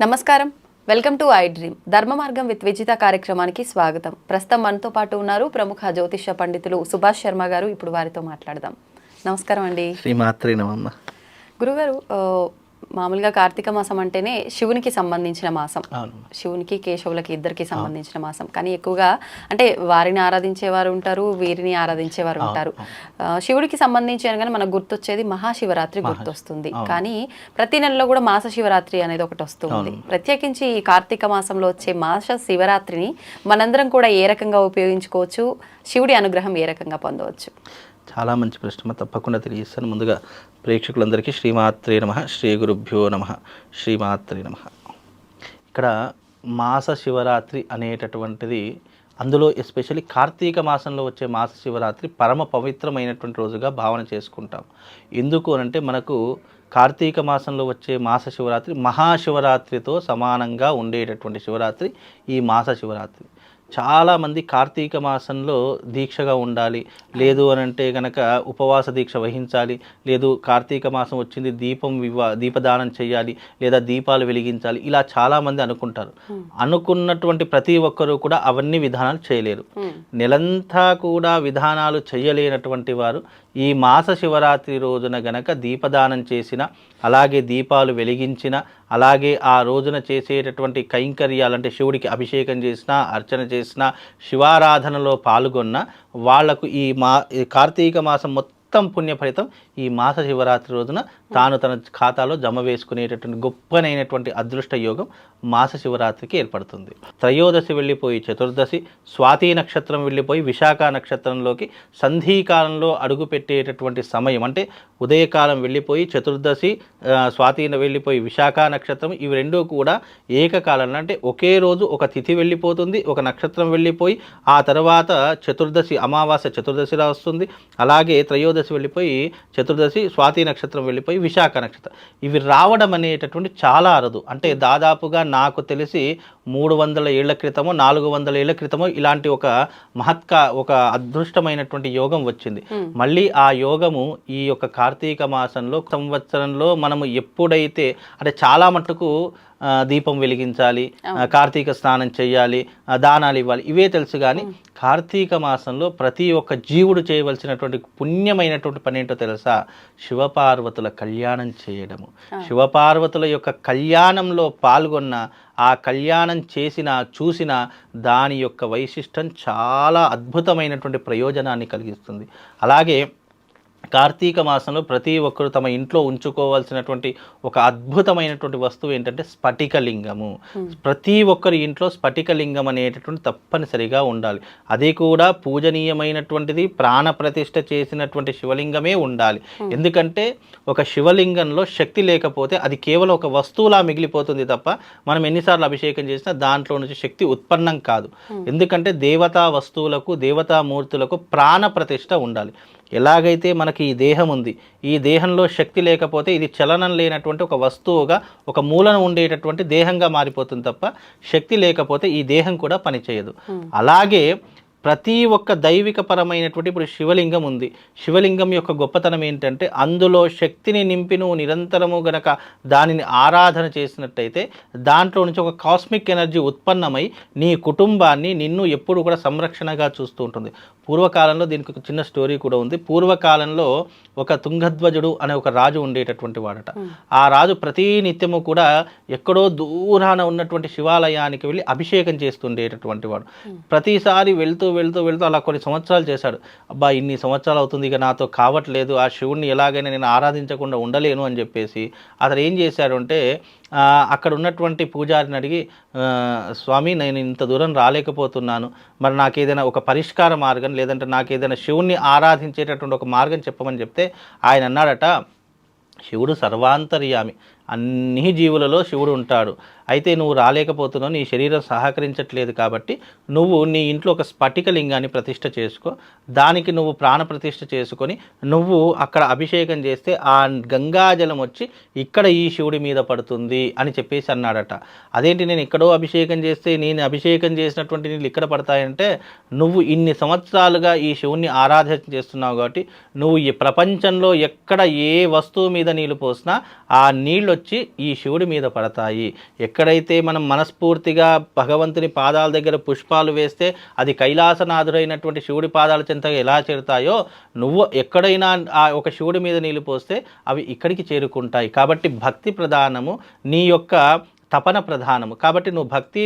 నమస్కారం. Welcome to iDream. ధర్మ మార్గం విత్ విజిత కార్యక్రమానికి స్వాగతం. ప్రస్తుతం మనతో పాటు ఉన్నారు ప్రముఖ జ్యోతిష్య పండితులు సుభాష్ శర్మ గారు. ఇప్పుడు వారితో మాట్లాడదాం. నమస్కారం అండి. శ్రీమాత్రి గురుగారు మామూలుగా కార్తీక మాసం అంటేనే శివునికి సంబంధించిన మాసం. శివునికి కేశవులకి ఇద్దరికి సంబంధించిన మాసం. కానీ ఎక్కువగా అంటే వారిని ఆరాధించేవారు ఉంటారు వీరిని ఆరాధించేవారు ఉంటారు. శివుడికి సంబంధించి అనగానే మనకు గుర్తొచ్చేది మహాశివరాత్రి గుర్తొస్తుంది. కానీ ప్రతి నెలలో కూడా మాస శివరాత్రి అనేది ఒకటి వస్తుంది. ప్రత్యేకించి ఈ కార్తీక మాసంలో వచ్చే మాస శివరాత్రిని మనందరం కూడా ఏ రకంగా ఉపయోగించుకోవచ్చు? శివుడి అనుగ్రహం ఏ రకంగా పొందవచ్చు? చాలా మంచి ప్రశ్న తప్పకుండా తెలియజేస్తాను. ముందుగా ప్రేక్షకులందరికీ శ్రీమాత్రే నమ. శ్రీ గురుభ్యో నమ. శ్రీమాత్రే నమ. ఇక్కడ మాస శివరాత్రి అనేటటువంటిది అందులో ఎస్పెషల్లీ కార్తీక మాసంలో వచ్చే మాస శివరాత్రి పరమ పవిత్రమైనటువంటి రోజుగా భావన చేసుకుంటాం. ఎందుకు అనంటే మనకు కార్తీక మాసంలో వచ్చే మాస శివరాత్రి మహాశివరాత్రితో సమానంగా ఉండేటటువంటి శివరాత్రి ఈ మాస శివరాత్రి. చాలామంది కార్తీక మాసంలో దీక్షగా ఉండాలి. లేదు అని అంటే కనుక ఉపవాస దీక్ష వహించాలి. లేదు కార్తీక మాసం వచ్చింది దీపం వివా దీపదానం చేయాలి లేదా దీపాలు వెలిగించాలి. ఇలా చాలామంది అనుకుంటారు. అనుకున్నటువంటి ప్రతి ఒక్కరూ కూడా అవన్నీ విధానాలు చేయలేరు. నెలంతా కూడా విధానాలు చేయలేనటువంటి వారు ఈ మాస శివరాత్రి రోజున గనక దీపదానం చేసిన అలాగే దీపాలు వెలిగించిన అలాగే ఆ రోజున చేసేటటువంటి కైంకర్యాలు అంటే శివుడికి అభిషేకం చేసిన అర్చన చేసిన శివారాధనలో పాల్గొన్న వాళ్ళకు ఈ మా కార్తీక మాసం మొత్తం మొత్తం పుణ్య ఫలితం ఈ మాస శివరాత్రి రోజున తాను తన ఖాతాలో జమ వేసుకునేటటువంటి గొప్పనైనటువంటి అదృష్ట యోగం మాస శివరాత్రికి ఏర్పడుతుంది. త్రయోదశి వెళ్ళిపోయి చతుర్దశి స్వాతి నక్షత్రం వెళ్ళిపోయి విశాఖ నక్షత్రంలోకి సంధీకాలంలో అడుగుపెట్టేటటువంటి సమయం అంటే ఉదయకాలం వెళ్ళిపోయి చతుర్దశి ఆ, స్వాతి వెళ్ళిపోయి విశాఖ నక్షత్రం ఇవి రెండూ కూడా ఏకకాలంలో అంటే ఒకే రోజు ఒక తిథి వెళ్ళిపోతుంది ఒక నక్షత్రం వెళ్ళిపోయి ఆ తర్వాత చతుర్దశి అమావాస్య చతుర్దశిలా వస్తుంది. అలాగే త్రయోదశి వెళ్ళిపోయి చతుర్దశి స్వాతి నక్షత్రం వెళ్ళిపోయి విశాఖ నక్షత్రం. ఇవి రావడం అనేటటువంటి చాలా అరుదు. అంటే దాదాపుగా నాకు తెలిసి మూడు వందల ఏళ్ళ క్రితమో నాలుగు వందల ఏళ్ళ క్రితమో ఇలాంటి ఒక మహత్క ఒక అదృష్టమైనటువంటి యోగం వచ్చింది. మళ్ళీ ఆ యోగము ఈ యొక్క కార్తీక మాసంలో సంవత్సరంలో మనము ఎప్పుడైతే అంటే చాలా మట్టుకు దీపం వెలిగించాలి కార్తీక స్నానం చేయాలి దానాలు ఇవ్వాలి. ఇవే తెలుసు కానీ కార్తీక మాసంలో ప్రతి ఒక్క జీవుడు చేయవలసినటువంటి పుణ్యమైనటువంటి పని ఏంటో తెలుసా? శివపార్వతుల కళ్యాణం చేయడము. శివపార్వతుల యొక్క కళ్యాణంలో పాల్గొన్న ఆ కళ్యాణం చేసిన చూసిన దాని యొక్క వైశిష్టం చాలా అద్భుతమైనటువంటి ప్రయోజనాన్ని కలిగిస్తుంది. అలాగే కార్తీక మాసంలో ప్రతి ఒక్కరు తమ ఇంట్లో ఉంచుకోవాల్సినటువంటి ఒక అద్భుతమైనటువంటి వస్తువు ఏంటంటే స్ఫటికలింగము. ప్రతి ఒక్కరి ఇంట్లో స్ఫటికలింగం అనేటటువంటి తప్పనిసరిగా ఉండాలి. అది కూడా పూజనీయమైనటువంటిది ప్రాణ ప్రతిష్ఠ చేసినటువంటి శివలింగమే ఉండాలి. ఎందుకంటే ఒక శివలింగంలో శక్తి లేకపోతే అది కేవలం ఒక వస్తువులా మిగిలిపోతుంది తప్ప మనం ఎన్నిసార్లు అభిషేకం చేసినా దాంట్లో నుంచి శక్తి ఉత్పన్నం కాదు. ఎందుకంటే దేవతా వస్తువులకు దేవతా మూర్తులకు ప్రాణ ప్రతిష్ఠ ఉండాలి. ఎలాగైతే మనకి ఈ దేహం ఉంది. ఈ దేహంలో శక్తి లేకపోతే ఇది చలనం లేనటువంటి ఒక వస్తువుగా ఒక మూలన ఉండేటటువంటి దేహంగా మారిపోతుంది తప్ప శక్తి లేకపోతే ఈ దేహం కూడా పనిచేయదు. అలాగే ప్రతి ఒక్క దైవిక పరమైనటువంటి ఇప్పుడు శివలింగం ఉంది. శివలింగం యొక్క గొప్పతనం ఏంటంటే అందులో శక్తిని నింపి నువ్వు నిరంతరము గనక దానిని ఆరాధన చేసినట్టయితే దాంట్లో నుంచి ఒక కాస్మిక్ ఎనర్జీ ఉత్పన్నమై నీ కుటుంబాన్ని నిన్ను ఎప్పుడు కూడా సంరక్షణగా చూస్తూ ఉంటుంది. పూర్వకాలంలో దీనికి ఒక చిన్న స్టోరీ కూడా ఉంది. పూర్వకాలంలో ఒక తుంగధ్వజుడు అనే ఒక రాజు ఉండేటటువంటి వాడట. ఆ రాజు ప్రతి నిత్యము కూడా ఎక్కడో దూరాన ఉన్నటువంటి శివాలయానికి వెళ్ళి అభిషేకం చేస్తుండేటటువంటి వాడు. ప్రతిసారి వెళ్తూ వెళ్తూ వెళ్తూ అలా కొన్ని సంవత్సరాలు చేశాడు. అబ్బా ఇన్ని సంవత్సరాలు అవుతుంది ఇక నాతో కావట్లేదు. ఆ శివుణ్ణి ఎలాగైనా నేను ఆరాధించకుండా ఉండలేను అని చెప్పేసి అతను ఏం చేశాడు అంటే ఆ, అక్కడ ఉన్నటువంటి పూజారిని అడిగి స్వామి నేను ఇంత దూరం రాలేకపోతున్నాను. మరి నాకు ఏదైనా ఒక పరిష్కార మార్గం లేదంటే నాకు ఏదైనా శివుణ్ణి ఆరాధించేటటువంటి ఒక మార్గం చెప్పమని చెప్తే ఆయన అన్నాడట శివుడు సర్వాంతర్యామి. అన్ని జీవులలో శివుడు ఉంటాడు. అయితే నువ్వు రాలేకపోతున్నావు నీ శరీరం సహకరించట్లేదు కాబట్టి నువ్వు నీ ఇంట్లో ఒక స్ఫటిక లింగాన్ని ప్రతిష్ట చేసుకో. దానికి నువ్వు ప్రాణ ప్రతిష్ఠ చేసుకొని నువ్వు అక్కడ అభిషేకం చేస్తే ఆ గంగాజలం వచ్చి ఇక్కడ ఈ శివుడి మీద పడుతుంది అని చెప్పేసి అన్నాడట. అదేంటి నేను ఎక్కడో అభిషేకం చేస్తే నేను అభిషేకం చేసినటువంటి నీళ్ళు ఇక్కడ పడతాయంటే నువ్వు ఇన్ని సంవత్సరాలుగా ఈ శివుణ్ణి ఆరాధన చేస్తున్నావు కాబట్టి నువ్వు ఈ ప్రపంచంలో ఎక్కడ ఏ వస్తువు మీద నీళ్ళు పోసినా ఆ నీళ్ళు వచ్చి ఈ శివుడి మీద పడతాయి. ఎక్కడైతే మనం మనస్ఫూర్తిగా భగవంతుని పాదాల దగ్గర పుష్పాలు వేస్తే అది కైలాసనాథుడైనటువంటి శివుడి పాదాల చెంత ఎలా చేరుతాయో నువ్వు ఎక్కడైనా ఆ ఒక శివుడి మీద నీళ్ళు పోస్తే అవి ఇక్కడికి చేరుకుంటాయి. కాబట్టి భక్తి ప్రధానము నీ యొక్క తపన ప్రధానము. కాబట్టి నువ్వు భక్తి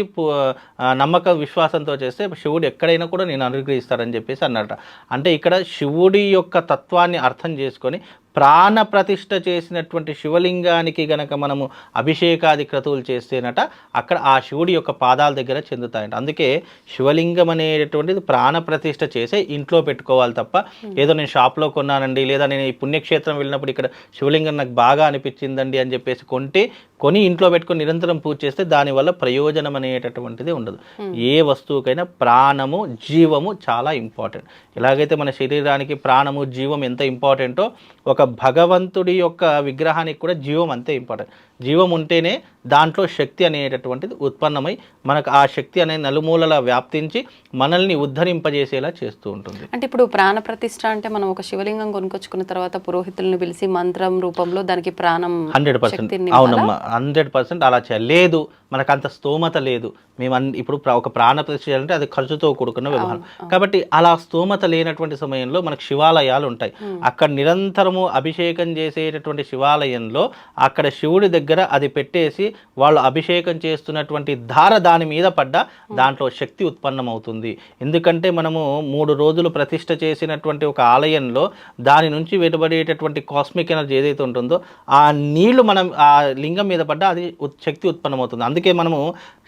నమ్మక విశ్వాసంతో చేస్తే శివుడు ఎక్కడైనా కూడా నేను అనుగ్రహిస్తాడని చెప్పేసి అన్నట అంటే ఇక్కడ శివుడి యొక్క తత్వాన్ని అర్థం చేసుకొని ప్రాణ ప్రతిష్ఠ చేసినటువంటి శివలింగానికి గనక మనము అభిషేకాది క్రతువులు చేస్తేనట అక్కడ ఆ శివుడి యొక్క పాదాల దగ్గర చెందుతాయంట. అందుకే శివలింగం అనేటువంటిది ప్రాణ ప్రతిష్ఠ చేసే ఇంట్లో పెట్టుకోవాలి తప్ప ఏదో నేను షాప్లో కొన్నానండి లేదా నేను ఈ పుణ్యక్షేత్రం వెళ్ళినప్పుడు ఇక్కడ శివలింగం నాకు బాగా అనిపించిందండి అని చెప్పేసి కొంటే కొని ఇంట్లో పెట్టుకొని నిరంతరం పూజ చేస్తే దానివల్ల ప్రయోజనం అనేటటువంటిది ఉండదు. ఏ వస్తువుకైనా ప్రాణము జీవము చాలా ఇంపార్టెంట్. ఎలాగైతే మన శరీరానికి ప్రాణము జీవం ఎంత ఇంపార్టెంటో ఒక భగవంతుడి యొక్క విగ్రహానికి కూడా జీవం అంతే ఇంపార్టెంట్ జీవం ఉంటేనే దాంట్లో శక్తి అనేటటువంటిది ఉత్పన్నమై మనకు ఆ శక్తి అనే నలుమూలల వ్యాప్తించి మనల్ని ఉద్ధరింపజేసేలా చేస్తూ ఉంటుంది. అంటే ఇప్పుడు ప్రాణ ప్రతిష్ఠ అంటే మనం ఒక శివలింగం కొనుక్కొచ్చుకున్న తర్వాత పురోహితులను పిలిచి మంత్రం రూపంలో దానికి ప్రాణం హండ్రెడ్ పర్సెంట్. అవునమ్మా హండ్రెడ్ పర్సెంట్ అలా చేయాలి. లేదు మనకు అంత స్తోమత లేదు. మేము అన్- ఇప్పుడు ఒక ప్రాణ ప్రతిష్ఠ చేయాలంటే అది ఖర్చుతో కూడుకున్న వ్యవహారం. కాబట్టి అలా స్తోమత లేనటువంటి సమయంలో మనకు శివాలయాలు ఉంటాయి. అక్కడ నిరంతరము అభిషేకం చేసేటటువంటి శివాలయంలో అక్కడ శివుడి దగ్గర అది పెట్టేసి వాళ్ళు అభిషేకం చేస్తున్నటువంటి ధార దాని మీద పడ్డ దాంట్లో శక్తి ఉత్పన్నమవుతుంది. ఎందుకంటే మనము మూడు రోజులు ప్రతిష్ట చేసినటువంటి ఒక ఆలయంలో దాని నుంచి వెలువడేటటువంటి కాస్మిక్ ఎనర్జీ ఏదైతే ఉంటుందో ఆ నీళ్ళు మనం ఆ లింగం మీద పడ్డ అది శక్తి ఉత్పన్నమవుతుంది. అందుకే మనము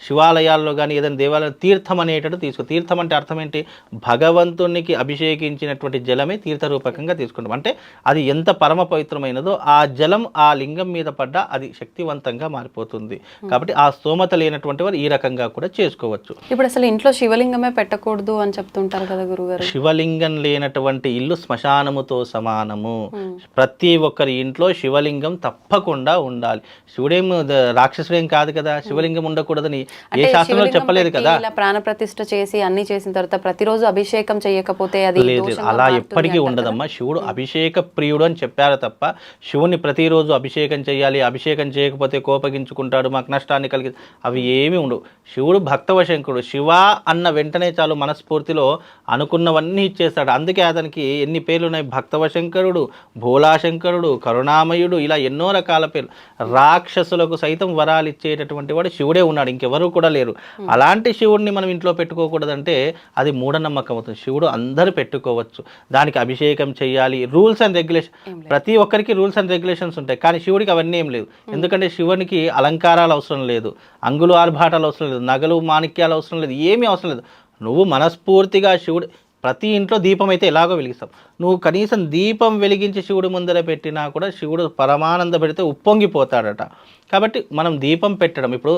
శివాలయాల్లో కానీ ఏదైనా దేవాలయం తీర్థం అనేటట్టు తీసుకో తీర్థం అంటే అర్థం ఏంటి? భగవంతునికి అభిషేకించినటువంటి జలమే తీర్థరూపకంగా తీసుకుంటాం. అంటే అది ఎంత పరమ పవిత్రమైనదో ఆ జలం ఆ లింగం మీద పడ్డ అది శక్తివంతంగా మారిపోతుంది. కాబట్టి ఆ స్తోమత లేనటువంటి వారు ఈ రకంగా కూడా చేసుకోవచ్చు. ఇప్పుడు అసలు ఇంట్లో శివలింగమే పెట్టకూడదు అని చెప్తుంటారు కదా గురుగారు. శివలింగం లేనటువంటి ఇల్లు శ్మశానముతో సమానము. ప్రతి ఒక్కరి ఇంట్లో శివలింగం తప్పకుండా ఉండాలి. శివుడేం రాక్షసుడేం కాదు కదా. శివలింగం ఉండకూడదని ఏ శాస్త్రంలో చెప్పలేదు కదా. ప్రాణ ప్రతిష్ఠ చేసి అన్ని చేసిన తర్వాత ప్రతిరోజు అభిషేకం చేయకపోతే అది లేదు అలా ఎప్పటికీ ఉండదమ్మా. శివుడు అభిషేక ప్రియుడు అని చెప్పారు తప్ప శివుని ప్రతిరోజు అభిషేకం చేయాలి అభిషేకం చేయకపోతే కోపగించుకుంటాడు మాకు నష్టాన్ని కలిగి అవి ఏమీ ఉండవు. శివుడు భక్తవశంకుడు. శివ అన్న వెంటనే చాలు మనస్ఫూర్తిలో అనుకున్నవన్నీ ఇచ్చేస్తాడు. అందుకే అతనికి ఎన్ని పేర్లు ఉన్నాయి భక్తవశంకరుడు భోలాశంకరుడు కరుణామయుడు ఇలా ఎన్నో రకాల పేర్లు. రాక్షసులకు సైతం వరాలు ఇచ్చేటటువంటి వాడు శివుడే ఉన్నాడు. ఇంకెవరు కూడా లేరు. అలాంటి శివుడిని మనం ఇంట్లో పెట్టుకోకూడదంటే అది మూఢనమ్మకం అవుతుంది. శివుడు అందరూ పెట్టుకోవచ్చు. దానికి అభిషేకం చేయాలి. Rules and regulation. ప్రతి ఒక్కరికి రూల్స్ అండ్ రెగ్యులేషన్స్ ఉంటాయి కానీ శివుడికి అవన్నీ ఏం లేవు. ఎందుకంటే శివునికి అలంకారాలు అవసరం లేదు అంగులు ఆర్భాటాలు అవసరం లేదు నగలు మాణిక్యాలు అవసరం లేదు ఏమీ అవసరం లేదు. నువ్వు మనస్ఫూర్తిగా శివుడు ప్రతి ఇంట్లో దీపం అయితే ఎలాగో వెలిగిస్తాం నువ్వు కనీసం దీపం వెలిగించి శివుడు ముందర పెట్టినా కూడా శివుడు పరమానంద పెడితే ఉప్పొంగిపోతాడట. కాబట్టి మనం దీపం పెట్టడం ఇప్పుడు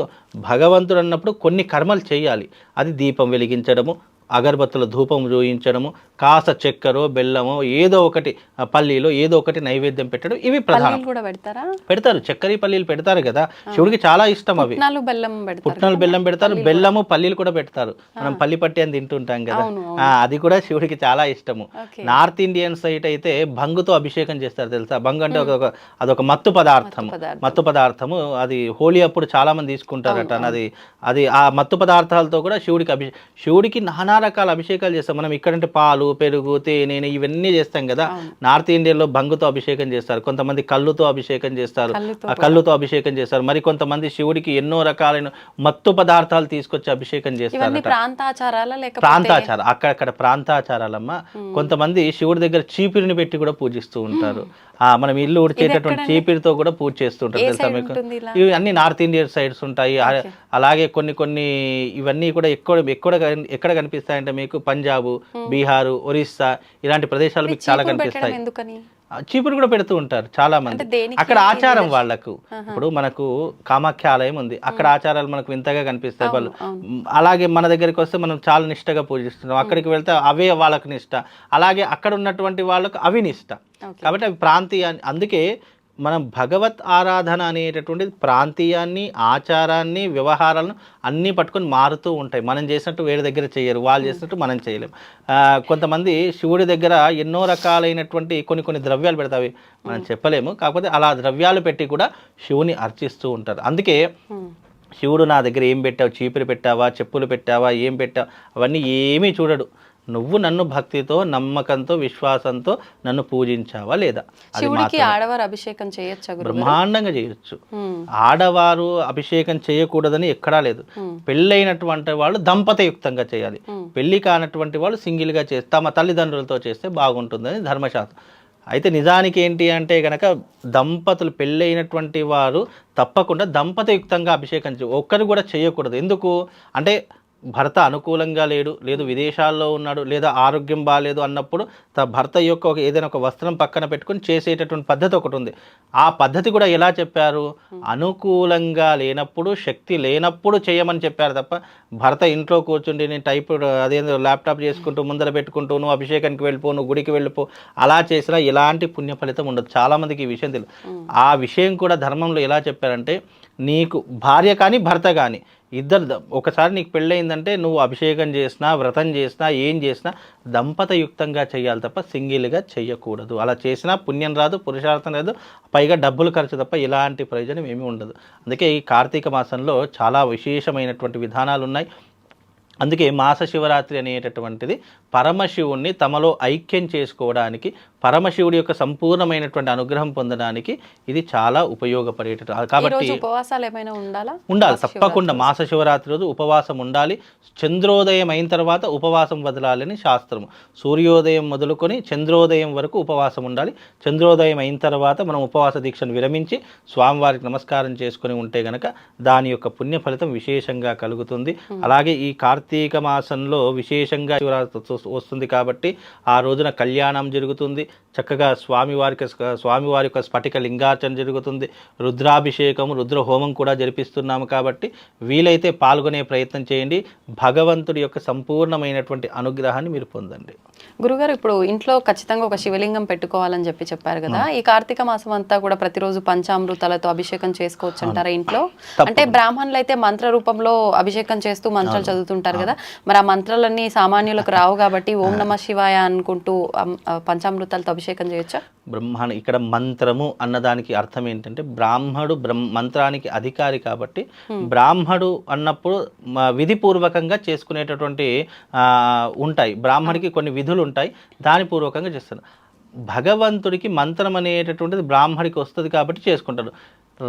భగవంతుడు అన్నప్పుడు కొన్ని కర్మలు చేయాలి. అది దీపం వెలిగించడము అగరబత్తుల ధూపం చూయించడము కాస చక్కెరో బెల్లమో ఏదో ఒకటి పల్లీలో ఏదో ఒకటి నైవేద్యం పెట్టడం ఇవి ప్రధానం. కూడా పెడతారా? పెడతారు. చక్కెర పల్లీలు పెడతారు కదా. శివుడికి చాలా ఇష్టం అవి. పుట్నాలు బెల్లం పెడతారు పుట్నాలు బెల్లం పెడతారు. బెల్లము పల్లీలు కూడా పెడతారు. మనం పల్లి పట్టి అని తింటుంటాం కదా. అది కూడా శివుడికి చాలా ఇష్టము. నార్త్ ఇండియన్ సైట్ అయితే భంగుతో అభిషేకం చేస్తారు తెలుసా? భంగు అంటే ఒక అదొక మత్తు పదార్థం పదార్థం. మత్తు పదార్థము. అది హోలీ అప్పుడు చాలా మంది తీసుకుంటారట. అది అది ఆ మత్తు పదార్థాలతో కూడా శివుడికి అభి శివుడికి నానా రకాల అభిషేకాలు చేస్తాం మనం ఇక్కడంటే పాలు పెరుగు తేనె ఇవన్నీ చేస్తాం కదా. నార్త్ ఇండియన్లో భంగుతో అభిషేకం చేస్తారు. కొంతమంది కళ్ళుతో అభిషేకం చేస్తారు. ఆ కళ్ళుతో అభిషేకం చేస్తారు. మరి కొంతమంది శివుడికి ఎన్నో రకాలైన మత్తు పదార్థాలు తీసుకొచ్చి అభిషేకం చేస్తారట. ప్రాంతాచారాలా అక్కడక్కడ ప్రాంతాచారాలమ్మ. కొంతమంది శివుడి దగ్గర చీపిరిని పెట్టి కూడా పూజిస్తూ ఉంటారు. ఆ మనం ఇల్లు ఉడిచేటటువంటి చీపిరితో కూడా పూజ చేస్తుంటారు తెలుసా మీకు? ఇవి అన్ని నార్త్ ఇండియన్ సైడ్స్ ఉంటాయి. అలాగే కొన్ని కొన్ని ఇవన్నీ కూడా ఎక్కువ ఎక్కడ ఎక్కడ కనిపిస్తాయంటే మీకు పంజాబ్ బీహారు ఒరిస్సా ఇలాంటి ప్రదేశాలు మీకు చాలా కనిపిస్తాయి. చీపురు కూడా పెడుతూ ఉంటారు చాలా మంది అక్కడ ఆచారం వాళ్ళకు. ఇప్పుడు మనకు కామాఖ్య ఆలయం ఉంది. అక్కడ ఆచారాలు మనకు వింతగా కనిపిస్తాయి. వాళ్ళు అలాగే మన దగ్గరికి వస్తే మనం చాలా నిష్టగా పూజిస్తున్నాం అక్కడికి వెళ్తే అవే వాళ్ళకు నిష్ట. అలాగే అక్కడ ఉన్నటువంటి వాళ్ళకు అవి నిష్ట. కాబట్టి అవి ప్రాంతీయ అందుకే మనం భగవత్ ఆరాధన అనేటటువంటిది ప్రాంతీయాన్ని ఆచారాన్ని వ్యవహారాలను అన్నీ పట్టుకొని మారుతూ ఉంటాయి. మనం చేసినట్టు వేరే దగ్గర చేయరు. వాళ్ళు చేసినట్టు మనం చేయలేం. ఆ, కొంతమంది శివుడి దగ్గర ఎన్నో రకాలైనటువంటి కొన్ని కొన్ని ద్రవ్యాలు పెడతావి మనం చెప్పలేము. కాకపోతే అలా ద్రవ్యాలు పెట్టి కూడా శివుని అర్చిస్తూ ఉంటారు. అందుకే శివుడు నా దగ్గర ఏం పెట్టావు? చీపురు పెట్టావా? చెప్పులు పెట్టావా? ఏం పెట్టావు? అవన్నీ ఏమీ చూడడు. నువ్వు నన్ను భక్తితో నమ్మకంతో విశ్వాసంతో నన్ను పూజించావా లేదా? శివుడికి ఆడవారు అభిషేకం చేయొచ్చా బ్రహ్మాండంగా చేయొచ్చు. ఆడవారు అభిషేకం చేయకూడదని ఎక్కడా లేదు. పెళ్ళైనటువంటి వాళ్ళు దంపతయుక్తంగా చేయాలి. పెళ్ళి కానటువంటి వాళ్ళు సింగిల్గా చేస్తే తమ తల్లిదండ్రులతో చేస్తే బాగుంటుందని ధర్మశాస్త్రం. అయితే నిజానికి ఏంటి అంటే గనక దంపతులు పెళ్ళైనటువంటి వారు తప్పకుండా దంపతయుక్తంగా అభిషేకం ఒక్కరు కూడా చేయకూడదు. ఎందుకు? అంటే భర్త అనుకూలంగా లేడు లేదు విదేశాల్లో ఉన్నాడు లేదా ఆరోగ్యం బాగాలేదు అన్నప్పుడు త భర్త యొక్క ఒక ఏదైనా ఒక వస్త్రం పక్కన పెట్టుకొని చేసేటటువంటి పద్ధతి ఒకటి ఉంది. ఆ పద్ధతి కూడా ఎలా చెప్పారు? అనుకూలంగా లేనప్పుడు శక్తి లేనప్పుడు చేయమని చెప్పారు తప్ప భర్త ఇంట్లో కూర్చుండి నేను టైప్ అదేందో ల్యాప్టాప్ చేసుకుంటూ ముందర పెట్టుకుంటూ నువ్వు అభిషేకానికి వెళ్ళిపో నువ్వు గుడికి వెళ్ళిపో అలా చేసినా ఎలాంటి పుణ్య ఫలితం ఉండదు. చాలామందికి ఈ విషయం తెలియదు ఆ విషయం కూడా ధర్మంలో ఎలా చెప్పారంటే నీకు భార్య కానీ భర్త కానీ ఇద్దరు ద- ఒకసారి నీకు పెళ్ళయిందంటే నువ్వు అభిషేకం చేసినా వ్రతం చేసినా ఏం చేసినా దంపతయుక్తంగా చేయాలి తప్ప సింగిల్గా చేయకూడదు. అలా చేసినా పుణ్యం రాదు పురుషార్థం రాదు పైగా డబ్బులు ఖర్చు తప్ప ఇలాంటి ప్రయోజనం ఏమీ ఉండదు. అందుకే ఈ కార్తీక మాసంలో చాలా విశేషమైనటువంటి విధానాలు ఉన్నాయి. అందుకే మాస శివరాత్రి అనేటటువంటిది పరమశివుణ్ణి తమలో ఐక్యం చేసుకోవడానికి పరమశివుడి యొక్క సంపూర్ణమైనటువంటి అనుగ్రహం పొందడానికి ఇది చాలా ఉపయోగపడేట కాబట్టి ఉపవాసాలు ఏమైనా ఉండాలా? ఉండాలి తప్పకుండా. మాస శివరాత్రి రోజు ఉపవాసం ఉండాలి. చంద్రోదయం అయిన తర్వాత ఉపవాసం వదలాలని శాస్త్రం సూర్యోదయం మొదలుకొని చంద్రోదయం వరకు ఉపవాసం ఉండాలి. చంద్రోదయం అయిన తర్వాత మనం ఉపవాస దీక్షను విరమించి స్వామివారికి నమస్కారం చేసుకుని ఉంటే గనక దాని యొక్క పుణ్య ఫలితం విశేషంగా కలుగుతుంది. అలాగే ఈ కార్తీక మాసంలో విశేషంగా శివరాత్రి వస్తు- వస్తుంది కాబట్టి ఆ రోజున కళ్యాణం జరుగుతుంది. చక్కగా స్వామివారికి స్వామివారి యొక్క స్ఫటిక లింగార్చన జరుగుతుంది. రుద్రాభిషేకం రుద్ర హోమం కూడా జరిపిస్తున్నాము కాబట్టి వీలైతే పాల్గొనే ప్రయత్నం చేయండి. భగవంతుడి యొక్క సంపూర్ణమైనటువంటి అనుగ్రహాన్ని మీరు పొందండి. గురుగారు ఇప్పుడు ఇంట్లో ఖచ్చితంగా ఒక శివలింగం పెట్టుకోవాలని చెప్పి చెప్పారు కదా. ఈ కార్తీక మాసం అంతా కూడా ప్రతిరోజు పంచామృతాలతో అభిషేకం చేసుకోవచ్చు అంటారా ఇంట్లో? అంటే బ్రాహ్మణులు అయితే మంత్ర రూపంలో అభిషేకం చేస్తూ మంత్రాలు చదువుతుంటారు కదా. మరి ఆ మంత్రాలన్నీ సామాన్యులకు రావు కాబట్టి ఓం నమ శివాయ అనుకుంటూ అమ్- పంచామృతాలతో అభిషేకం చేయొచ్చా? బ్రహ్మాండ ఇక్కడ మంత్రము అన్నదానికి అర్థం ఏంటంటే బ్రాహ్మడు బ్రహ్మ మంత్రానికి అధికారి కాబట్టి బ్రాహ్మడు అన్నప్పుడు విధిపూర్వకంగా చేసుకునేటటువంటి ఉంటాయి. బ్రాహ్మడికి కొన్ని విధులు ఉంటాయి. దాని పూర్వకంగా చేస్తారు. భగవంతుడికి మంత్రం అనేటటువంటిది బ్రాహ్మడికి వస్తుంది కాబట్టి చేసుకుంటారు.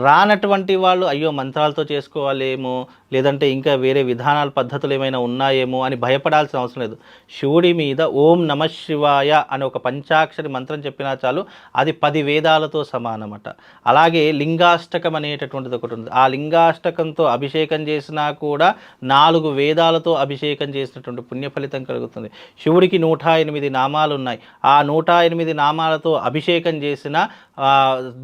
రానటువంటి వాళ్ళు అయ్యో మంత్రాలతో చేసుకోవాలేమో లేదంటే ఇంకా వేరే విధానాల పద్ధతులు ఏమైనా ఉన్నాయేమో అని భయపడాల్సిన అవసరం లేదు. శివుడి మీద ఓం నమ శివాయ అని ఒక పంచాక్షరి మంత్రం చెప్పినా చాలు అది పది వేదాలతో సమానమట. అలాగే లింగాష్టకం అనేటటువంటిది ఒకటి ఉంది. ఆ లింగాష్టకంతో అభిషేకం చేసినా కూడా నాలుగు వేదాలతో అభిషేకం చేసినటువంటి పుణ్య ఫలితం కలుగుతుంది. శివుడికి నూట ఎనిమిది నామాలు ఉన్నాయి. ఆ నూట ఎనిమిది నామాలతో అభిషేకం చేసిన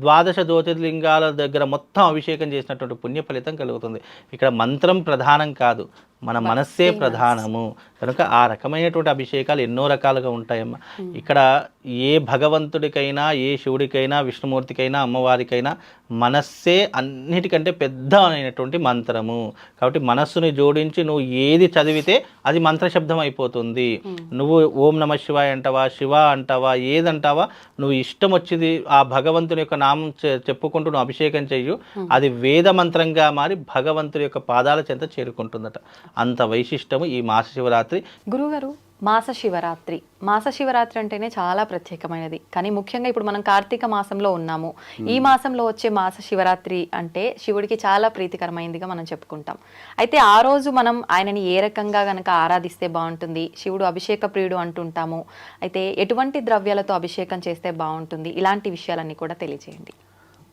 ద్వాదశ జ్యోతిర్లింగాల దగ్గర మొత్తం అభిషేకం చేసినటువంటి పుణ్య ఫలితం కలుగుతుంది. ఇక్కడ మంత్రం ప్రధానం కాదు. మన మనస్సే ప్రధానము. కనుక ఆ రకమైనటువంటి అభిషేకాలు ఎన్నో రకాలుగా ఉంటాయమ్మా. ఇక్కడ ఏ భగవంతుడికైనా ఏ శివుడికైనా విష్ణుమూర్తికైనా అమ్మవారికైనా మనస్సే అన్నిటికంటే పెద్ద అయినటువంటి మంత్రము. కాబట్టి మనస్సుని జోడించి నువ్వు ఏది చదివితే అది మంత్రశబ్దం అయిపోతుంది. నువ్వు ఓం నమ శివాయ అంటావా శివ అంటావా ఏదంటావా నువ్వు ఇష్టం వచ్చింది ఆ భగవంతుని యొక్క నామం చెప్పుకుంటూ నువ్వు అభిషేకం చెయ్యు. అది వేద మంత్రంగా మారి భగవంతుడి యొక్క పాదాల చెంత చేరుకుంటుందట. అంత వైశిష్టము ఈ మాస శివరాత్రి. గురుగారు మాస శివరాత్రి. మాస శివరాత్రి అంటేనే చాలా ప్రత్యేకమైనది. కానీ ముఖ్యంగా ఇప్పుడు మనం కార్తీక మాసంలో ఉన్నాము. ఈ మాసంలో వచ్చే మాస శివరాత్రి అంటే శివుడికి చాలా ప్రీతికరమైనదిగా మనం చెప్పుకుంటాం. అయితే ఆ రోజు మనం ఆయనని ఏ రకంగా గనక ఆరాధిస్తే బాగుంటుంది? శివుడు అభిషేక ప్రియుడు అంటుంటాము. అయితే ఎటువంటి ద్రవ్యాలతో అభిషేకం చేస్తే బాగుంటుంది? ఇలాంటి విషయాలన్నీ కూడా తెలియజేయండి.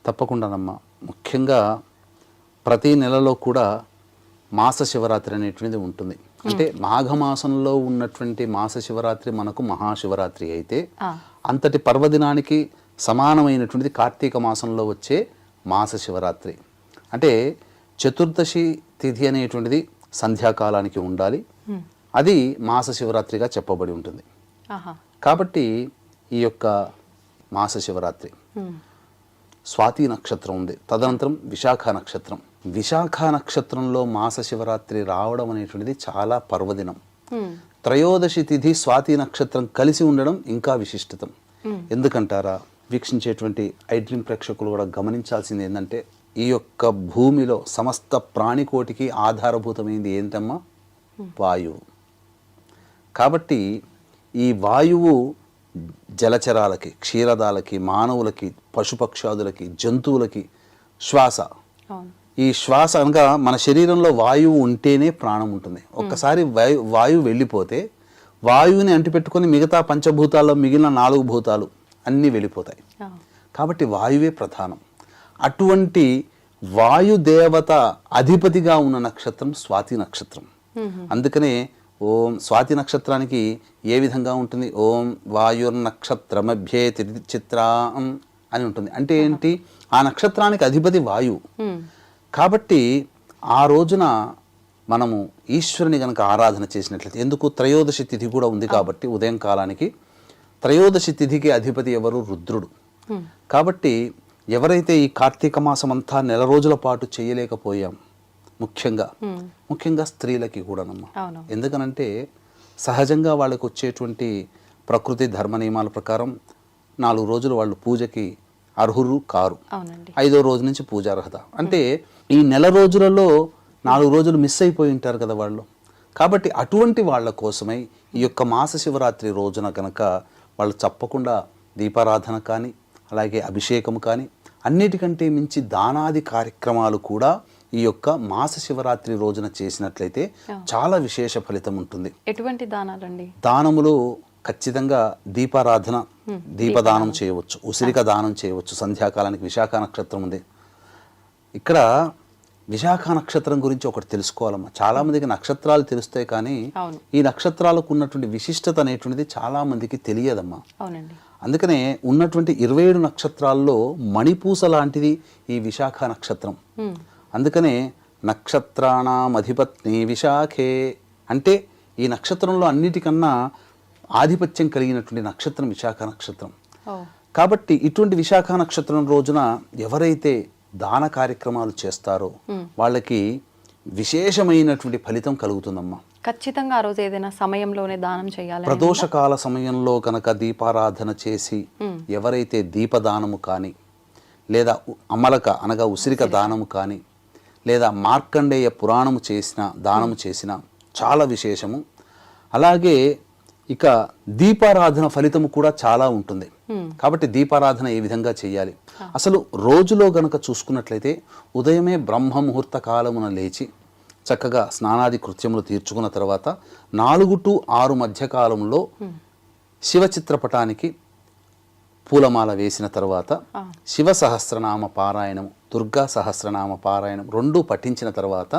తప్పకుండానమ్మా ముఖ్యంగా ప్రతి నెలలో కూడా మాస శివరాత్రి అనేటువంటిది ఉంటుంది. అంటే మాఘమాసంలో ఉన్నటువంటి మాస శివరాత్రి మనకు మహాశివరాత్రి అయితే. అంతటి పర్వదినానికి సమానమైనటువంటిది కార్తీక మాసంలో వచ్చే మాస శివరాత్రి. అంటే చతుర్దశి తిథి అనేటువంటిది సంధ్యాకాలానికి ఉండాలి. అది మాస శివరాత్రిగా చెప్పబడి ఉంటుంది. కాబట్టి ఈ యొక్క మాస శివరాత్రి. స్వాతి నక్షత్రం ఉంది. తదనంతరం విశాఖ నక్షత్రం. విశాఖ నక్షత్రంలో మాస శివరాత్రి రావడం అనేటువంటిది చాలా పర్వదినం. త్రయోదశి తిథి స్వాతి నక్షత్రం కలిసి ఉండడం ఇంకా విశిష్టతం. ఎందుకంటారా? వీక్షించేటువంటి ఐ డ్రీమ్ ప్రేక్షకులు కూడా గమనించాల్సింది ఏంటంటే ఈ యొక్క భూమిలో సమస్త ప్రాణికోటికి ఆధారభూతమైంది ఏంటమ్మా? వాయువు. కాబట్టి ఈ వాయువు జలచరాలకి క్షీరదాలకి మానవులకి పశుపక్షాదులకి జంతువులకి శ్వాస. ఈ శ్వాస అనగా మన శరీరంలో వాయువు ఉంటేనే ప్రాణం ఉంటుంది. ఒక్కసారి వాయు వాయువు వెళ్ళిపోతే వాయువుని అంటిపెట్టుకొని మిగతా పంచభూతాల్లో మిగిలిన నాలుగు భూతాలు అన్నీ వెళ్ళిపోతాయి. కాబట్టి వాయువే ప్రధానం. అటువంటి వాయుదేవత అధిపతిగా ఉన్న నక్షత్రం స్వాతి నక్షత్రం. అందుకనే ఓం స్వాతి నక్షత్రానికి ఏ విధంగా ఉంటుంది? ఓం వాయుర్నక్షత్రమభ్యే చిత్రం అని ఉంటుంది. అంటే ఏంటి? ఆ నక్షత్రానికి అధిపతి వాయువు. కాబట్టి ఆ రోజున మనము ఈశ్వరుని గనక ఆరాధన చేసినట్లయితే ఎందుకు త్రయోదశి తిథి కూడా ఉంది కాబట్టి ఉదయం కాలానికి త్రయోదశి తిథికి అధిపతి ఎవరు? రుద్రుడు. కాబట్టి ఎవరైతే ఈ కార్తీక మాసం అంతా నెల రోజుల పాటు చేయలేకపోయాం ముఖ్యంగా ముఖ్యంగా స్త్రీలకి కూడానమ్మా. ఎందుకనంటే సహజంగా వాళ్ళకు వచ్చేటువంటి ప్రకృతి ధర్మ నియమాల ప్రకారం నాలుగు రోజులు వాళ్ళు పూజకి అర్హులు కారు. ఐదో రోజు నుంచి పూజార్హత. అంటే ఈ నెల రోజులలో నాలుగు రోజులు మిస్ అయిపోయి ఉంటారు కదా వాళ్ళు. కాబట్టి అటువంటి వాళ్ళ కోసమై ఈ యొక్క మాస శివరాత్రి రోజున కనుక వాళ్ళు తప్పకుండా దీపారాధన కానీ అలాగే అభిషేకం కానీ అన్నిటికంటే మించి దానాది కార్యక్రమాలు కూడా ఈ యొక్క మాస శివరాత్రి రోజున చేసినట్లయితే చాలా విశేష ఫలితం ఉంటుంది. ఎటువంటి దానాలండి? దానములు ఖచ్చితంగా దీపారాధన దీపదానం చేయవచ్చు ఉసిరిక దానం చేయవచ్చు సంధ్యాకాలానికి విశాఖ నక్షత్రం ఉంది. ఇక్కడ విశాఖ నక్షత్రం గురించి ఒకటి తెలుసుకోవాలమ్మా. చాలా మందికి నక్షత్రాలు తెలుస్తాయి కానీ ఈ నక్షత్రాలకు ఉన్నటువంటి విశిష్టత అనేటువంటిది చాలా మందికి తెలియదమ్మా అందుకనే ఉన్నటువంటి ఇరవై ఏడు నక్షత్రాల్లో మణిపూస లాంటిది ఈ విశాఖ నక్షత్రం. అందుకనే నక్షత్రాణామధిపత్ని విశాఖే అంటే ఈ నక్షత్రంలో అన్నిటికన్నా ఆధిపత్యం కలిగినటువంటి నక్షత్రం విశాఖ నక్షత్రం. కాబట్టి ఇటువంటి విశాఖ నక్షత్రం రోజున ఎవరైతే దాన కార్యక్రమాలు చేస్తారో వాళ్ళకి విశేషమైనటువంటి ఫలితం కలుగుతుందమ్మా. ఖచ్చితంగా ఆ రోజు ఏదైనా సమయంలోనే దానం చేయాలి ప్రదోషకాల సమయంలో కనుక దీపారాధన చేసి ఎవరైతే దీపదానము కానీ లేదా అమలక అనగా ఉసిరిక. దానము కానీ లేదా మార్కండేయ పురాణము చేసిన దానము చేసిన చాలా విశేషము. అలాగే ఇక దీపారాధన ఫలితము కూడా చాలా ఉంటుంది. కాబట్టి దీపారాధన ఏ విధంగా చేయాలి? అసలు రోజులో గనక చూసుకున్నట్లయితే ఉదయమే బ్రహ్మ ముహూర్త కాలమున లేచి చక్కగా స్నానాది కృత్యములు తీర్చుకున్న తర్వాత నాలుగు టు ఆరు మధ్య కాలంలో శివ చిత్రపటానికి పూలమాల వేసిన తర్వాత శివ సహస్రనామ పారాయణం దుర్గా సహస్రనామ పారాయణం రెండు పఠించిన తర్వాత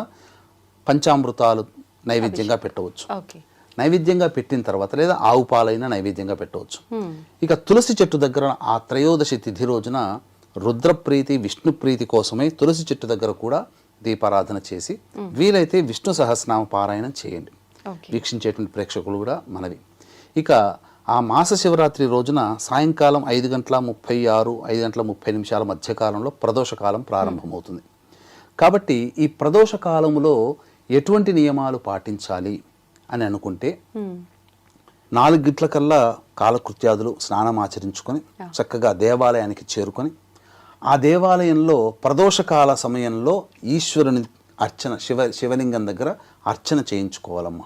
పంచామృతాలు నైవేద్యంగా పెట్టవచ్చు. ఓకే. నైవేద్యంగా పెట్టిన తర్వాత లేదా ఆవు పాలైనా నైవేద్యంగా పెట్టవచ్చు. ఇక తులసి చెట్టు దగ్గర ఆ త్రయోదశి తిథి రోజున రుద్రప్రీతి విష్ణు ప్రీతి కోసమై తులసి చెట్టు దగ్గర కూడా దీపారాధన చేసి వీలైతే విష్ణు సహస్రనామ పారాయణం చేయండి. వీక్షించేటువంటి ప్రేక్షకులు కూడా మనవి. ఇక ఆ మాస శివరాత్రి రోజున సాయంకాలం ఐదు గంటల ముప్పై ఆరు ఐదు గంటల ముప్పై నిమిషాల మధ్యకాలంలో ప్రదోష కాలం ప్రారంభమవుతుంది. కాబట్టి ఈ ప్రదోష కాలములో ఎటువంటి నియమాలు పాటించాలి? అని అనుకుంటే. నాలుగు గిట్ల కల్లా కాలకృత్యాదులు స్నానం ఆచరించుకొని చక్కగా దేవాలయానికి చేరుకొని ఆ దేవాలయంలో ప్రదోషకాల సమయంలో ఈశ్వరుని అర్చన శివ శివలింగం దగ్గర అర్చన చేయించుకోవాలమ్మా.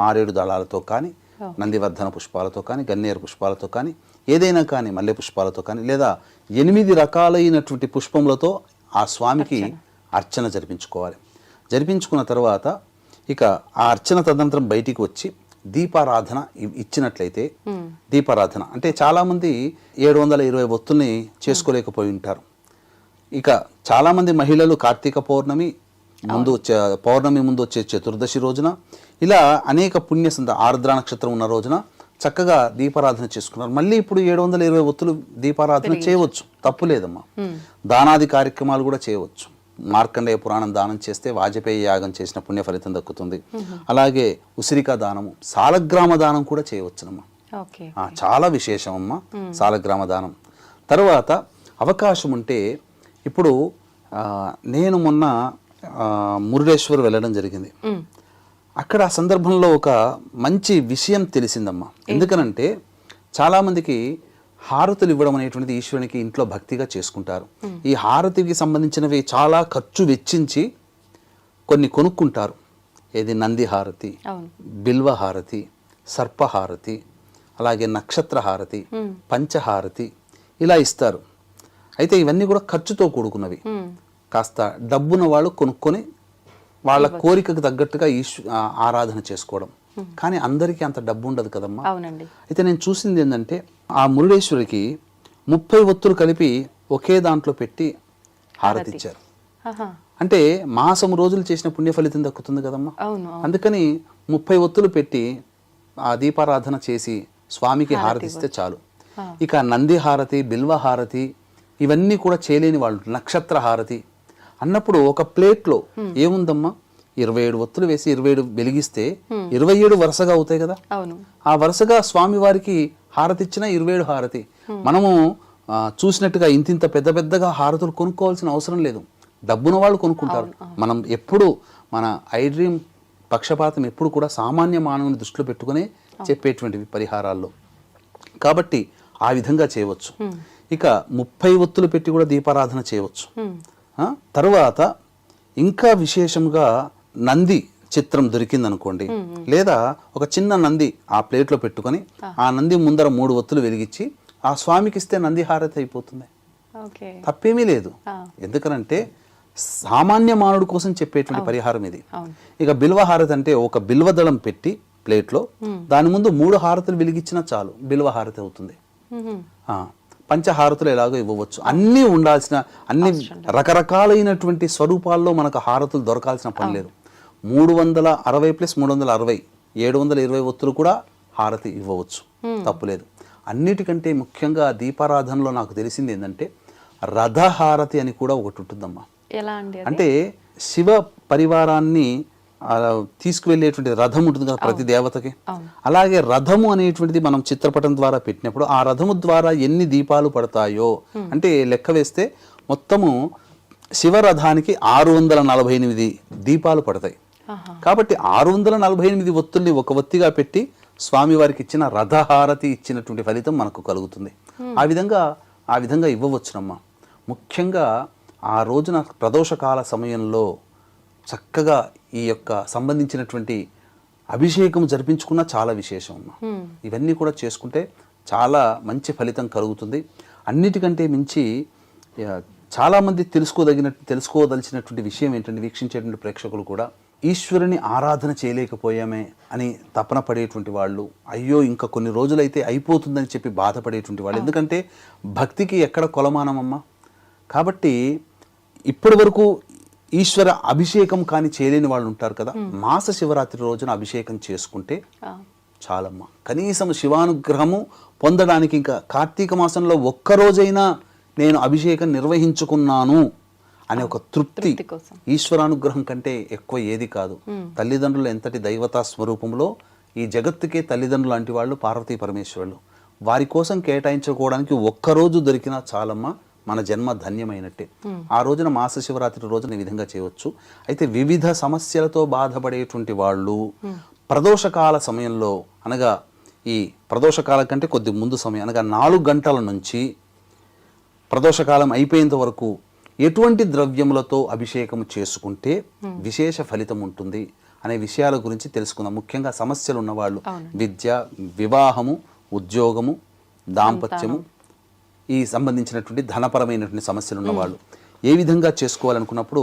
మారేడు దళాలతో కానీ నందివర్ధన పుష్పాలతో కానీ గన్నేరు పుష్పాలతో కానీ ఏదైనా కానీ మల్లె పుష్పాలతో కానీ లేదా ఎనిమిది రకాలైనటువంటి పుష్పములతో ఆ స్వామికి అర్చన జరిపించుకోవాలి. జరిపించుకున్న తర్వాత ఇక ఆ అర్చన తదనంతరం బయటికి వచ్చి దీపారాధన ఇచ్చినట్లయితే దీపారాధన. అంటే చాలామంది ఏడు వందల ఇరవై ఒత్తుల్ని చేసుకోలేకపోయి ఉంటారు. ఇక చాలామంది మహిళలు కార్తీక పౌర్ణమి ముందు వచ్చే పౌర్ణమి ముందు వచ్చే చతుర్దశి రోజున ఇలా అనేక పుణ్య సంద ఆర్ద్ర నక్షత్రం ఉన్న రోజున చక్కగా దీపారాధన చేసుకున్నారు. మళ్ళీ ఇప్పుడు ఏడు వందల ఇరవై ఒత్తులు దీపారాధన చేయవచ్చు. తప్పు లేదమ్మా. దానాది కార్యక్రమాలు కూడా చేయవచ్చు. మార్కండేయ పురాణం దానం చేస్తే వాజపేయి యాగం చేసిన పుణ్య ఫలితం దక్కుతుంది. అలాగే ఉసిరికా దానము సాలగ్రామ దానం కూడా చేయవచ్చునమ్మా. చాలా విశేషం అమ్మా సాలగ్రామ దానం. తర్వాత అవకాశం ఉంటే ఇప్పుడు నేను మొన్న మురుడేశ్వర్ వెళ్ళడం జరిగింది. అక్కడ ఆ సందర్భంలో ఒక మంచి విషయం తెలిసిందమ్మా. ఎందుకనంటే చాలామందికి హారతులు ఇవ్వడం అనేటువంటిది ఈశ్వరునికి ఇంట్లో భక్తిగా చేసుకుంటారు. ఈ హారతికి సంబంధించినవి చాలా ఖర్చు వెచ్చించి కొన్ని కొనుక్కుంటారు. ఏది నంది హారతి బిల్వ హారతి సర్పహారతి అలాగే నక్షత్ర హారతి పంచహారతి ఇలా ఇస్తారు. అయితే ఇవన్నీ కూడా ఖర్చుతో కూడుకున్నవి. కాస్త డబ్బున వాళ్ళు కొనుక్కొని వాళ్ళ కోరికకు తగ్గట్టుగా ఈశ్వ ఆరాధన చేసుకోవడం. కానీ అందరికీ అంత డబ్బు ఉండదు కదమ్మా. అయితే నేను చూసింది ఏంటంటే ఆ మురుడేశ్వరికి ముప్పై ఒత్తులు కలిపి ఒకే దాంట్లో పెట్టి హారతి. ఇచ్చారు ఆహా, అంటే మాసం రోజులు చేసిన పుణ్య ఫలితం దక్కుతుంది కదమ్మా. అందుకని ముప్పై ఒత్తులు పెట్టి ఆ దీపారాధన చేసి స్వామికి హారతి ఇస్తే చాలు. ఇక నంది హారతి బిల్వ హారతి ఇవన్నీ కూడా చేయలేని వాళ్ళు నక్షత్ర హారతి. అన్నప్పుడు ఒక ప్లేట్లో ఏముందమ్మా? ఇరవై ఏడు ఒత్తులు వేసి ఇరవై ఏడు వెలిగిస్తే ఇరవై ఏడు వరుసగా అవుతాయి కదా? ఆ వరుసగా స్వామి వారికి హారతి ఇచ్చిన ఇరవై ఏడు హారతి. మనము చూసినట్టుగా ఇంతింత పెద్ద పెద్దగా హారతులు కొనుక్కోవాల్సిన అవసరం లేదు. డబ్బున వాళ్ళు కొనుక్కుంటారు. మనం ఎప్పుడు మన ఐ డ్రీమ్ పక్షపాతం ఎప్పుడు కూడా సామాన్య మానవుని దృష్టిలో పెట్టుకునే చెప్పేటువంటివి పరిహారాల్లో. కాబట్టి ఆ విధంగా చేయవచ్చు. ఇక ముప్పై ఒత్తులు పెట్టి కూడా దీపారాధన చేయవచ్చు. తర్వాత ఇంకా విశేషంగా నంది చిత్రం దొరికింది అనుకోండి లేదా ఒక చిన్న నంది ఆ ప్లేట్లో పెట్టుకొని ఆ. నంది ముందర మూడు ఒత్తులు వెలిగించి ఆ స్వామికి ఇస్తే నంది హారతి అయిపోతుంది. తప్పేమీ లేదు. ఎందుకనంటే సామాన్య మానవుడి కోసం చెప్పేటువంటి పరిహారం ఇది. ఇక బిల్వ హారతి అంటే ఒక బిల్వదళం పెట్టి ప్లేట్లో దాని ముందు మూడు హారతులు వెలిగించినా చాలు బిల్వ హారతి అవుతుంది. పంచహారతులు ఎలాగో ఇవ్వవచ్చు. అన్నీ ఉండాల్సిన అన్ని రకరకాలైనటువంటి స్వరూపాల్లో మనకు హారతులు దొరకాల్సిన పని లేదు. మూడు వందల అరవై ప్లస్ మూడు వందల అరవై ఏడు వందల ఇరవై ఒత్తులు కూడా హారతి ఇవ్వవచ్చు. తప్పులేదు. అన్నిటికంటే ముఖ్యంగా దీపారాధనలో నాకు తెలిసింది ఏంటంటే రథహారతి అని కూడా ఒకటి ఉంటుందమ్మా. ఎలా అండి? అంటే శివ పరివారాన్ని తీసుకువెళ్ళేటువంటి రథం ఉంటుంది కదా ప్రతి దేవతకి. అలాగే రథము అనేటువంటిది మనం చిత్రపటం ద్వారా పెట్టినప్పుడు ఆ రథము ద్వారా ఎన్ని దీపాలు పడతాయో అంటే లెక్క వేస్తే మొత్తము శివరథానికి ఆరు వందల నలభై ఎనిమిది దీపాలు పడతాయి. కాబట్టి ఆరు వందల నలభై ఎనిమిది ఒత్తుల్ని ఒక ఒత్తిగా పెట్టి స్వామివారికి ఇచ్చిన రథహారతి ఇచ్చినటువంటి ఫలితం మనకు కలుగుతుంది. ఆ విధంగా ఆ విధంగా ఇవ్వవచ్చునమ్మా. ముఖ్యంగా ఆ రోజున ప్రదోషకాల సమయంలో చక్కగా ఈ యొక్క సంబంధించినటువంటి అభిషేకం జరిపించుకున్న చాలా విశేషం అమ్మా ఇవన్నీ కూడా చేసుకుంటే చాలా మంచి ఫలితం కలుగుతుంది. అన్నిటికంటే మించి చాలామంది తెలుసుకోదగిన తెలుసుకోదలిచినటువంటి విషయం ఏంటంటే వీక్షించేటువంటి ప్రేక్షకులు కూడా ఈశ్వరుని ఆరాధన చేయలేకపోయామే అని తపన పడేటువంటి వాళ్ళు అయ్యో ఇంకా కొన్ని రోజులైతే అయిపోతుందని చెప్పి బాధపడేటువంటి వాళ్ళు. ఎందుకంటే భక్తికి ఎక్కడ కొలమానమమ్మా? కాబట్టి ఇప్పటి వరకు ఈశ్వర అభిషేకం కానీ చేయలేని వాళ్ళు ఉంటారు కదా. మాస శివరాత్రి రోజున అభిషేకం చేసుకుంటే చాలమ్మా. కనీసం శివానుగ్రహము పొందడానికి ఇంకా కార్తీక మాసంలో ఒక్క రోజైనా నేను అభిషేకం నిర్వహించుకున్నాను. అనే ఒక తృప్తి. ఈశ్వరానుగ్రహం కంటే ఎక్కువ ఏది కాదు. తల్లిదండ్రులు ఎంతటి దైవతా స్వరూపంలో ఈ జగత్తుకే తల్లిదండ్రులు లాంటి వాళ్ళు పార్వతీ పరమేశ్వరులు. వారి కోసం కేటాయించుకోవడానికి ఒక్కరోజు దొరికినా చాలమ్మా మన జన్మ ధన్యమైనట్టే. ఆ రోజున మాస శివరాత్రి రోజున ఈ విధంగా చేయవచ్చు. అయితే వివిధ సమస్యలతో బాధపడేటువంటి వాళ్ళు ప్రదోషకాల సమయంలో అనగా ఈ ప్రదోషకాలం కంటే కొద్ది ముందు సమయం అనగా నాలుగు గంటల నుంచి ప్రదోషకాలం అయిపోయేంత వరకు ఎటువంటి ద్రవ్యములతో అభిషేకం చేసుకుంటే విశేష ఫలితం ఉంటుంది అనే విషయాల గురించి తెలుసుకుందాం. ముఖ్యంగా సమస్యలు ఉన్నవాళ్ళు విద్య వివాహము ఉద్యోగము దాంపత్యము ఈ సంబంధించినటువంటి ధనపరమైనటువంటి సమస్యలు ఉన్నవాళ్ళు. ఏ విధంగా చేసుకోవాలనుకున్నప్పుడు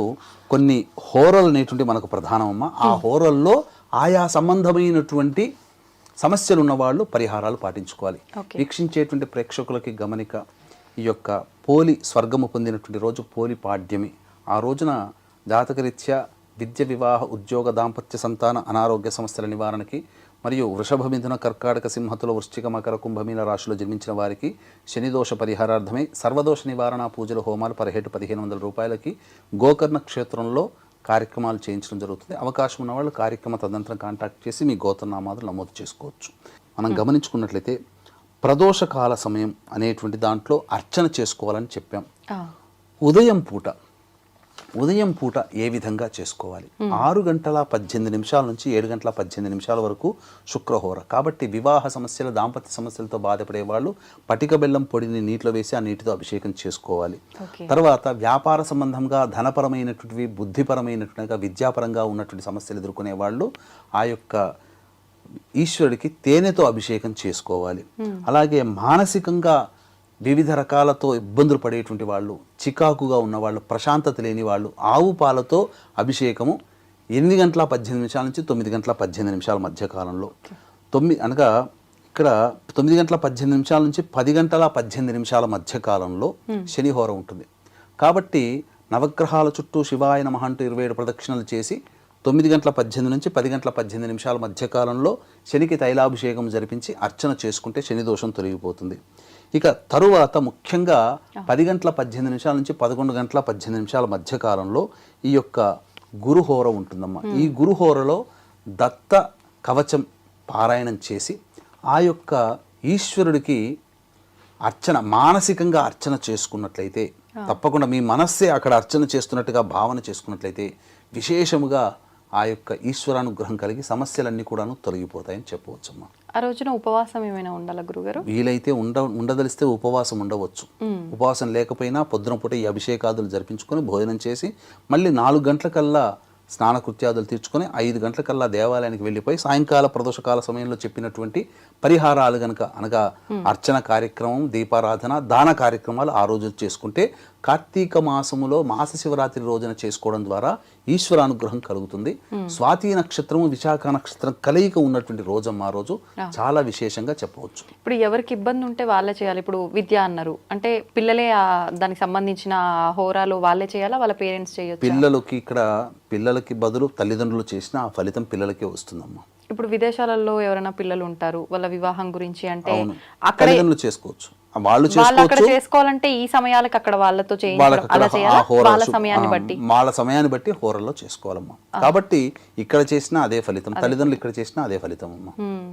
కొన్ని హోరలు అనేటువంటి మనకు ప్రధానమమ్మ. ఆ హోరల్లో ఆయా సంబంధమైనటువంటి సమస్యలు ఉన్నవాళ్ళు పరిహారాలు పాటించుకోవాలి. వీక్షించేటువంటి ప్రేక్షకులకి గమనిక ఈ యొక్క పోలి స్వర్గము పొందినటువంటి రోజు పోలి పాడ్యమి. ఆ రోజున జాతకరీత్యా విద్య వివాహ ఉద్యోగ దాంపత్య సంతాన అనారోగ్య సమస్యల నివారణకి మరియు వృషభ మిథున కర్కాటక సింహతుల వృశ్చిక మకర కుంభమీన రాశిలో జన్మించిన వారికి శనిదోష పరిహారార్థమై సర్వదోష నివారణ పూజల హోమాలు పదిహేడు పదిహేను వందల రూపాయలకి గోకర్ణ క్షేత్రంలో కార్యక్రమాలు చేయించడం జరుగుతుంది. అవకాశం ఉన్న వాళ్ళు కార్యక్రమ తదనంతరం కాంటాక్ట్ చేసి మీ గోత్రనామాలు నమోదు చేసుకోవచ్చు. మనం గమనించుకున్నట్లయితే ప్రదోషకాల సమయం అనేటువంటి దాంట్లో అర్చన చేసుకోవాలని చెప్పాం. ఉదయం పూట ఉదయం పూట ఏ విధంగా చేసుకోవాలి? ఆరు గంటల పద్దెనిమిది నిమిషాల నుంచి ఏడు గంటల పద్దెనిమిది నిమిషాల వరకు శుక్రహోర. కాబట్టి వివాహ సమస్యలు దాంపత్య సమస్యలతో బాధపడే వాళ్ళు పటిక బెల్లం పొడిని నీటిలో వేసి ఆ నీటితో అభిషేకం చేసుకోవాలి. తర్వాత వ్యాపార సంబంధంగా ధనపరమైనటువంటివి బుద్ధిపరమైనటువంటిగా విద్యాపరంగా ఉన్నటువంటి సమస్యలు ఎదుర్కొనే వాళ్ళు ఆ యొక్క ఈశ్వరుడికి తేనెతో అభిషేకం చేసుకోవాలి. అలాగే మానసికంగా వివిధ రకాలతో ఇబ్బందులు పడేటువంటి వాళ్ళు చికాకుగా ఉన్నవాళ్ళు ప్రశాంతత లేని వాళ్ళు ఆవు పాలతో అభిషేకము ఎనిమిది గంటల పద్దెనిమిది నిమిషాల నుంచి తొమ్మిది గంటల పద్దెనిమిది నిమిషాల మధ్యకాలంలో తొమ్మిది అనగా ఇక్కడ తొమ్మిది గంటల పద్దెనిమిది నిమిషాల నుంచి పది గంటల పద్దెనిమిది నిమిషాల మధ్యకాలంలో శనిహోరం ఉంటుంది. కాబట్టి నవగ్రహాల చుట్టూ శివాయ నమహ అంటూ ఇరవై ఏడు ప్రదక్షిణలు చేసి తొమ్మిది గంటల పద్దెనిమిది నుంచి పది గంటల పద్దెనిమిది నిమిషాల మధ్య కాలంలో శనికి తైలాభిషేకం జరిపించి అర్చన చేసుకుంటే శని దోషం తొలగిపోతుంది. ఇక తరువాత ముఖ్యంగా పది గంటల పద్దెనిమిది నిమిషాల నుంచి పదకొండు గంటల పద్దెనిమిది నిమిషాల మధ్య కాలంలో ఈ యొక్క గురుహోర ఉంటుందమ్మా ఈ గురుహోరలో దత్త కవచం పారాయణం చేసి ఆ యొక్క ఈశ్వరుడికి అర్చన మానసికంగా అర్చన చేసుకున్నట్లయితే తప్పకుండా మీ మనస్సే అక్కడ అర్చన చేస్తున్నట్టుగా భావన చేసుకున్నట్లయితే విశేషముగా ఆ యొక్క ఈశ్వరానుగ్రహం కలిగి సమస్యలన్నీ కూడాను తొలగిపోతాయని చెప్పవచ్చమ్మా. ఆ రోజున ఉపవాసం ఏమైనా ఉండాలా గురుగారు? వీలైతే ఉండ ఉండదలిస్తే ఉపవాసం ఉండవచ్చు. ఉపవాసం లేకపోయినా పొద్దున పూట ఈ అభిషేకాదులు జరిపించుకొని భోజనం చేసి మళ్ళీ నాలుగు గంటలకల్లా స్నానకృత్యాదులు తీర్చుకొని ఐదు గంటలకల్లా దేవాలయానికి వెళ్ళిపోయి సాయంకాల ప్రదోషకాల సమయంలో చెప్పినటువంటి పరిహారాలు గనక అనగా అర్చన కార్యక్రమం దీపారాధన దాన కార్యక్రమాలు ఆ రోజు చేసుకుంటే కార్తీక మాసములో మాస శివరాత్రి రోజున చేసుకోవడం ద్వారా ఈశ్వరానుగ్రహం కలుగుతుంది. స్వాతి నక్షత్రము విశాఖ నక్షత్రం కలయిక ఉన్నటువంటి రోజమ్మ ఆ రోజు చాలా విశేషంగా చెప్పవచ్చు. ఇప్పుడు ఎవరికి ఇబ్బంది ఉంటే వాళ్ళే చేయాలి. ఇప్పుడు విద్య అన్నారు. అంటే పిల్లలే దానికి సంబంధించిన హోరాలు వాళ్ళే చేయాలా? వాళ్ళ పేరెంట్స్ చేయొచ్చు? పిల్లలకి ఇక్కడ పిల్లలకి బదులు తల్లిదండ్రులు చేసిన ఆ ఫలితం పిల్లలకే వస్తుందమ్మా. ఇప్పుడు విదేశాలలో ఎవరైనా పిల్లలు ఉంటారు వాళ్ళ వివాహం గురించి అంటే అక్కడ చేసుకోవచ్చు. వాళ్ళు అక్కడ చేసుకోవాలంటే ఈ సమయాలకు అక్కడ వాళ్ళతో వాళ్ళ సమయాన్ని బట్టి. వాళ్ళ సమయాన్ని బట్టి హోరల్లో చేసుకోవాలమ్మా. కాబట్టి ఇక్కడ చేసినా అదే ఫలితం. తల్లిదండ్రులు ఇక్కడ చేసినా అదే ఫలితం అమ్మా. మ్మ్.